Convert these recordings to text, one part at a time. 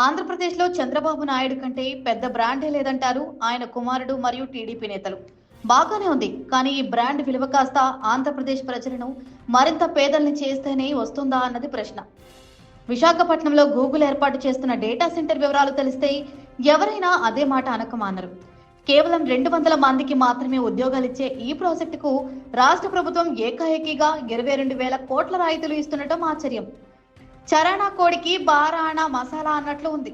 ఆంధ్రప్రదేశ్లో చంద్రబాబు నాయుడు కంటే పెద్ద బ్రాండే లేదంటారు ఆయన కుమారుడు మరియు టీడీపీ నేతలు. బాగానే ఉంది కానీ ఈ బ్రాండ్ విలువ కాస్త ఆంధ్రప్రదేశ్ ప్రజలను మరింత పేదల్ని చేస్తేనే వస్తుందా అన్నది ప్రశ్న. విశాఖపట్నంలో గూగుల్ ఏర్పాటు చేస్తున్న డేటా సెంటర్ వివరాలు తెలిస్తే ఎవరైనా అదే మాట అనకమానరు కేవలం రెండు వందల మందికి మాత్రమే ఉద్యోగాలిచ్చే ఈ ప్రాజెక్టుకు రాష్ట్ర ప్రభుత్వం ఏకాఏకీగా ఇరవై రెండు వేల కోట్ల రాయితీలు ఇస్తుండటం ఆశ్చర్యం. చరాణా కోడికి బారాణా మసాలా అన్నట్లు ఉంది.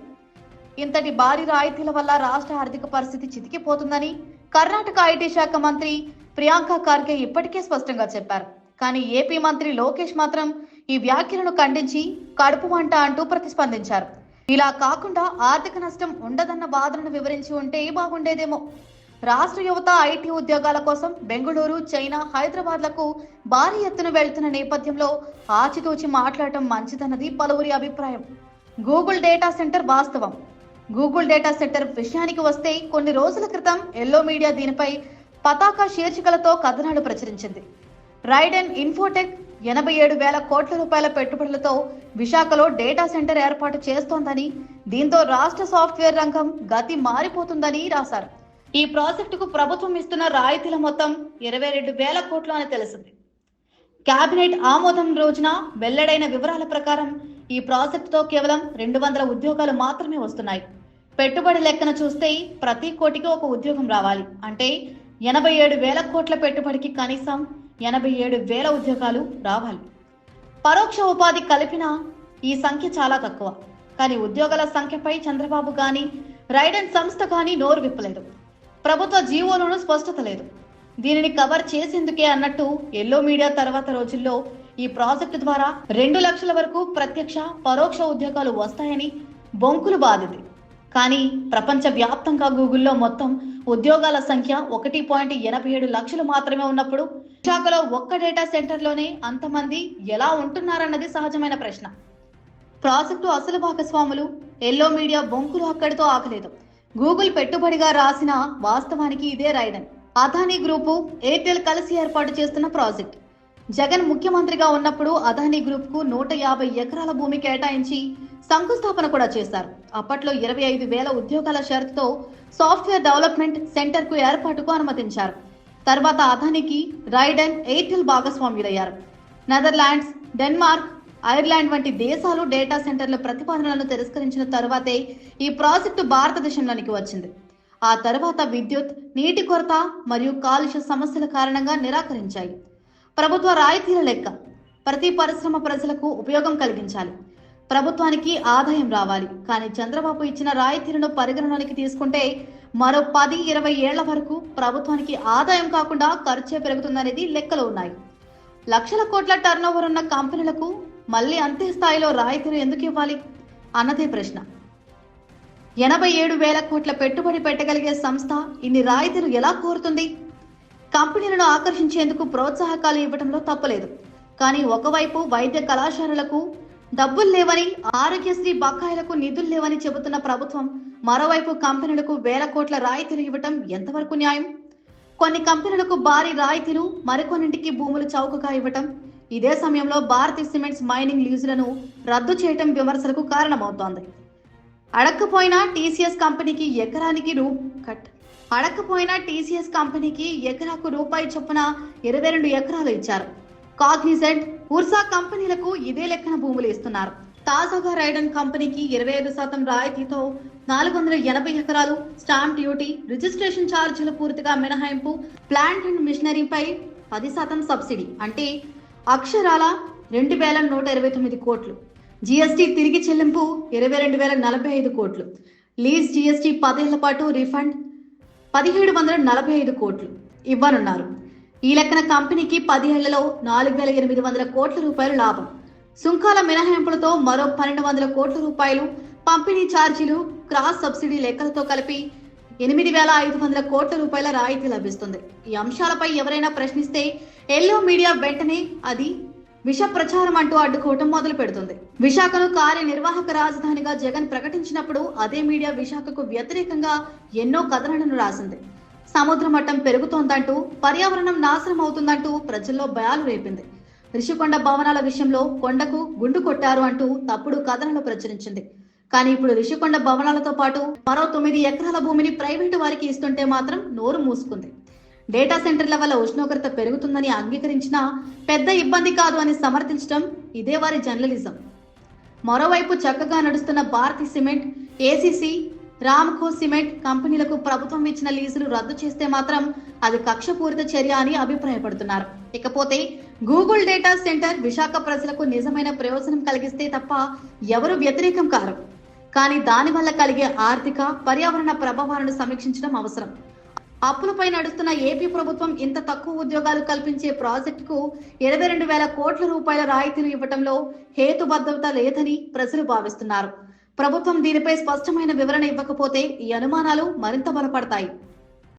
ఇంతటి భారీ రాయితీల వల్ల రాష్ట్ర ఆర్థిక పరిస్థితి చితికిపోతుందని కర్ణాటక ఐటీ శాఖ మంత్రి ప్రియాంక ఖార్గే ఇప్పటికే స్పష్టంగా చెప్పారు. కానీ ఏపీ మంత్రి లోకేష్ మాత్రం ఈ వ్యాఖ్యలను ఖండించి కడుపు వంట అంటూ ప్రతిస్పందించారు. ఇలా కాకుండా ఆర్థిక నష్టం ఉండదన్న బాధలను వివరించి ఉంటే బాగుండేదేమో. రాష్ట్ర యువత ఐటీ ఉద్యోగాల కోసం బెంగళూరు చైనా హైదరాబాద్లకు భారీ ఎత్తున వెళ్తున్న నేపథ్యంలో ఆచితూచి మాట్లాడటం మంచిదన్నది పలువురి అభిప్రాయం. గూగుల్ డేటా సెంటర్ వాస్తవం. గూగుల్ డేటా సెంటర్ విషయానికి వస్తే కొన్ని రోజుల క్రితం ఎల్లో మీడియా దీనిపై పతాక శీర్షికలతో కథనాలు ప్రచురించింది. రైడ్ అండ్ ఇన్ఫోటెక్ ఎనభై ఏడు వేల కోట్ల రూపాయల పెట్టుబడులతో విశాఖలో డేటా సెంటర్ ఏర్పాటు చేస్తోందని దీంతో రాష్ట్ర సాఫ్ట్వేర్ రంగం గతి మారిపోతుందని రాశారు. ఈ ప్రాజెక్టుకు ప్రభుత్వం ఇస్తున్న రాయితీల మొత్తం ఇరవై రెండు వేల కోట్లు అని తెలిసింది. కేబినెట్ ఆమోదం రోజున వెల్లడైన వివరాల ప్రకారం ఈ ప్రాజెక్టుతో కేవలం రెండు వందల ఉద్యోగాలు మాత్రమే వస్తున్నాయి. పెట్టుబడి లెక్కన చూస్తే ప్రతి కోటికి ఒక ఉద్యోగం రావాలి. అంటే ఎనభై ఏడు వేల కోట్ల పెట్టుబడికి కనీసం ఎనభై ఏడు వేల ఉద్యోగాలు రావాలి. పరోక్ష ఉపాధి కలిపిన ఈ సంఖ్య చాలా తక్కువ. కానీ ఉద్యోగాల సంఖ్యపై చంద్రబాబు గాని రైడెన్ సంస్థ కానీ నోరు విప్పలేదు. ప్రభుత్వ జీవోలోనూ స్పష్టత లేదు. దీనిని కవర్ చేసేందుకే అన్నట్టు ఎల్లో మీడియా తర్వాత రోజుల్లో ఈ ప్రాజెక్టు ద్వారా రెండు లక్షల వరకు ప్రత్యక్ష పరోక్ష ఉద్యోగాలు వస్తాయని బొంకులు బాధింది కానీ ప్రపంచ వ్యాప్తంగా గూగుల్లో మొత్తం ఉద్యోగాల సంఖ్య ఒకటి పాయింట్ ఎనభై ఏడు లక్షలు మాత్రమే ఉన్నప్పుడు విశాఖలో ఒక్క డేటా సెంటర్లోనే అంతమంది ఎలా ఉంటున్నారన్నది సహజమైన ప్రశ్న. ప్రాజెక్టు అసలు భాగస్వాములు ఎల్లో మీడియా బొంకులు అక్కడితో ఆగలేదు. గూగుల్ పెట్టుబడిగా రాసిన వాస్తవానికి ఇదే రైడన్ అదానీ గ్రూపు ఎయిర్టెల్ కలిసి ఏర్పాటు చేస్తున్న ప్రాజెక్ట్. జగన్ ముఖ్యమంత్రిగా ఉన్నప్పుడు అదానీ గ్రూప్కు నూట యాభై ఎకరాల భూమి కేటాయించి శంకుస్థాపన కూడా చేశారు. అప్పట్లో ఇరవై ఐదు వేల ఉద్యోగాల షరతుతో సాఫ్ట్వేర్ డెవలప్మెంట్ సెంటర్కు ఏర్పాటుకు అనుమతించారు. తర్వాత అదానికి రైడన్ ఎయిర్టెల్ భాగస్వామ్యులయ్యారు నెదర్లాండ్స్ డెన్మార్క్ ఐర్లాండ్ వంటి దేశాలు డేటా సెంటర్ల ప్రతిపాదనలను తిరస్కరించిన తరువాతే ఈ ప్రాజెక్టు భారతదేశంలోనికి వచ్చింది. ఆ తర్వాత విద్యుత్ నీటి కొరత మరియు కాలుష్య సమస్యల కారణంగా నిరాకరించాయి. ప్రభుత్వ రాయితీల లెక్క ప్రతి పరిశ్రమ ప్రజలకు ఉపయోగం కలిగించాలి. ప్రభుత్వానికి ఆదాయం రావాలి. కానీ చంద్రబాబు ఇచ్చిన రాయితీలను పరిగణనలోకి తీసుకుంటే మరో పది ఇరవై ఏళ్ళ వరకు ప్రభుత్వానికి ఆదాయం కాకుండా ఖర్చే పెరుగుతుందనేది లెక్కలు ఉన్నాయి. లక్షల కోట్ల టర్నోవర్ ఉన్న కంపెనీలకు మళ్ళీ అంతే స్థాయిలో రాయితీలు ఎందుకు ఇవ్వాలి? అన్నదే ప్రశ్న. ఎనభై ఏడు వేల కోట్ల పెట్టుబడి పెట్టగలిగే సంస్థ ఇన్ని రాయితీలు ఎలా కోరుతుంది? కంపెనీలను ఆకర్షించేందుకు ప్రోత్సాహకాలు ఇవ్వడంలో తప్పలేదు. కానీ ఒకవైపు వైద్య కళాశాలలకు డబ్బులు లేవని ఆరోగ్యశ్రీ బకాయిలకు నిధులు లేవని చెబుతున్న ప్రభుత్వం మరోవైపు కంపెనీలకు వేల కోట్ల రాయితీలు ఇవ్వటం ఎంతవరకు న్యాయం? కొన్ని కంపెనీలకు భారీ రాయితీలు మరికొన్నింటికి భూములు చౌకగా ఇవ్వటం ఇదే సమయంలో భారతీ సిమెంట్స్ మైనింగ్ లీజులను రద్దు చేయటం విమర్శలకు కారణమవుతోంది. అడక్కపోయిన టీసీఎస్ కంపెనీకి ఎకరానికి రూ కట్. అడక్కపోయిన టీసీఎస్ కంపెనీకి ఎకరాకు రూపాయి చొప్పున ఇరవై రెండు ఎకరాలు ఇచ్చారు. కాగ్నిజెంట్ ఉర్సా కంపెనీలకు ఇదే లెక్కన భూములు ఇస్తున్నారు. తాజాగా రైడన్ కంపెనీకి ఇరవై ఐదు శాతం రాయితీతో నాలుగు వందల ఎనభై ఎకరాలు స్టాంప్ డ్యూటీ రిజిస్ట్రేషన్ ఛార్జీలు పూర్తిగా మినహాయింపు ప్లాంట్ అండ్ మిషనరీపై పది శాతం సబ్సిడీ అంటే అక్షరాల రెండు వేల నూట ఇరవై తొమ్మిది కోట్లు. జీఎస్టీ తిరిగి చెల్లింపు ఇరవై రెండు వేల నలభై ఐదు కోట్లు. లీజ్ జీఎస్టీ పదేళ్ళ పాటు రిఫండ్ పదిహేడు వందల నలభై ఐదు కోట్లు. ఇవ్వనున్నారు. ఈ లెక్కన కంపెనీకి పదిహేళ్ళలో నాలుగు వేల ఎనిమిది వందల కోట్ల రూపాయలు లాభం. సుంకాల మినహాయింపులతో మరో పన్నెండు వందల కోట్ల రూపాయలు పంపిణీ ఛార్జీలు క్రాస్ సబ్సిడీ లెక్కలతో కలిపి ఎనిమిది వేల ఐదు వందల కోట్ల రూపాయల రాయితీ లభిస్తుంది. ఈ అంశాలపై ఎవరైనా ప్రశ్నిస్తే ఎల్లో మీడియా వెంటనే అది విష ప్రచారం అంటూ అడ్డుకోవటం మొదలు పెడుతుంది. విశాఖను కార్యనిర్వాహక రాజధానిగా జగన్ ప్రకటించినప్పుడు అదే మీడియా విశాఖకు వ్యతిరేకంగా ఎన్నో కథనాలను రాసింది. సముద్ర మట్టం పెరుగుతోందంటూ పర్యావరణం నాశనం అవుతుందంటూ ప్రజల్లో భయాలు రేపింది. రిషికొండ భవనాల విషయంలో కొండకు గుండు కొట్టారు అంటూ తప్పుడు కథనాలు ప్రచురించింది. కానీ ఇప్పుడు రిషికొండ భవనాలతో పాటు మరో తొమ్మిది ఎకరాల భూమిని ప్రైవేటు వారికి ఇస్తుంటే మాత్రం నోరు మూసుకుంది. డేటా సెంటర్ల వల్ల ఉష్ణోగ్రత పెరుగుతుందని అంగీకరించినా పెద్ద ఇబ్బంది కాదు అని సమర్థించడం ఇదే వారి జర్నలిజం. మరోవైపు చక్కగా నడుస్తున్న Bharathi cement ACC Ramco cement కంపెనీలకు ప్రభుత్వం ఇచ్చిన లీజులు రద్దు చేస్తే మాత్రం అది కక్షపూరిత చర్య అని అభిప్రాయపడుతున్నారు. ఇకపోతే గూగుల్ డేటా సెంటర్ విశాఖ ప్రజలకు నిజమైన ప్రయోజనం కలిగిస్తే తప్ప ఎవరు వ్యతిరేకం కారు. కానీ దానివల్ల కలిగే ఆర్థిక పర్యావరణ ప్రభావాలను సమీక్షించడం అవసరం. అప్పులపై నడుస్తున్న ఏపీ ప్రభుత్వం ఇంత తక్కువ ఉద్యోగాలు కల్పించే ప్రాజెక్టుకు ఇరవై రెండు వేల కోట్ల రూపాయల రాయితీలు ఇవ్వడంలో హేతుబద్ధత లేదని ప్రజలు భావిస్తున్నారు. ప్రభుత్వం దీనిపై స్పష్టమైన వివరణ ఇవ్వకపోతే ఈ అనుమానాలు మరింత బలపడతాయి.